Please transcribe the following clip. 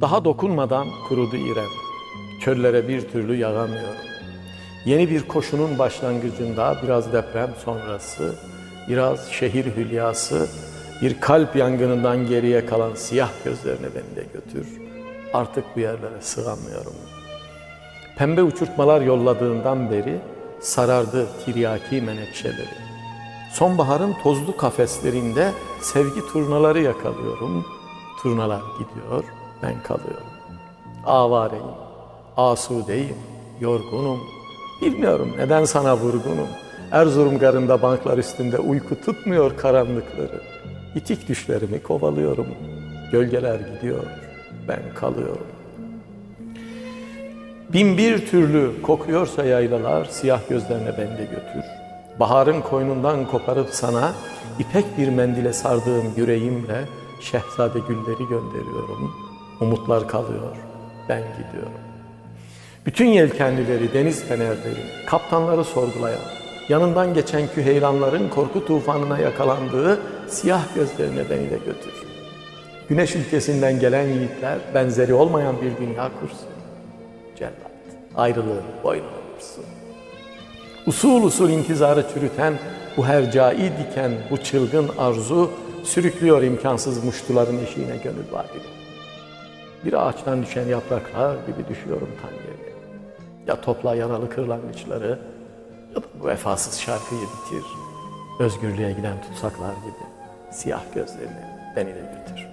Daha dokunmadan kurudu İrem. Çöllere bir türlü yağamıyorum. Yeni bir koşunun başlangıcında biraz deprem sonrası, biraz şehir hülyası, bir kalp yangınından geriye kalan siyah gözlerine beni de götür. Artık bu yerlere sığamıyorum. Pembe uçurtmalar yolladığından beri sarardı tiryaki menekşeleri. Sonbaharın tozlu kafeslerinde sevgi turnaları yakalıyorum. Turnalar gidiyor, ben kalıyorum. Avareyim, asudeyim, yorgunum. Bilmiyorum neden sana vurgunum. Erzurum garında banklar üstünde uyku tutmuyor karanlıkları. İtik düşlerimi kovalıyorum. Gölgeler gidiyor, ben kalıyorum. Bin bir türlü kokuyorsa yaylalar siyah gözlerine beni de götür. Baharın koynundan koparıp sana ipek bir mendile sardığım yüreğimle şehzade gülleri gönderiyorum. Umutlar kalıyor, ben gidiyorum. Bütün yelkenlileri, deniz fenerleri, kaptanları sorgulayan, yanından geçen küheylanların korku tufanına yakalandığı siyah gözlerine beni de götür. Güneş ülkesinden gelen yiğitler benzeri olmayan bir dünya kursun. Cellat, ayrılığı boynuna vursun. Usul usul intizarı çürüten, bu hercai diken, bu çılgın arzu sürüklüyor imkansız muştuların eşiğine gönül vadini. Bir ağaçtan düşen yapraklar gibi düşüyorum tan yerine. Ya topla yaralı kırlangıçları ya da bu vefasız şarkıyı bitir. Özgürlüğe giden tutsaklar gibi siyah gözlerini beni de bitir.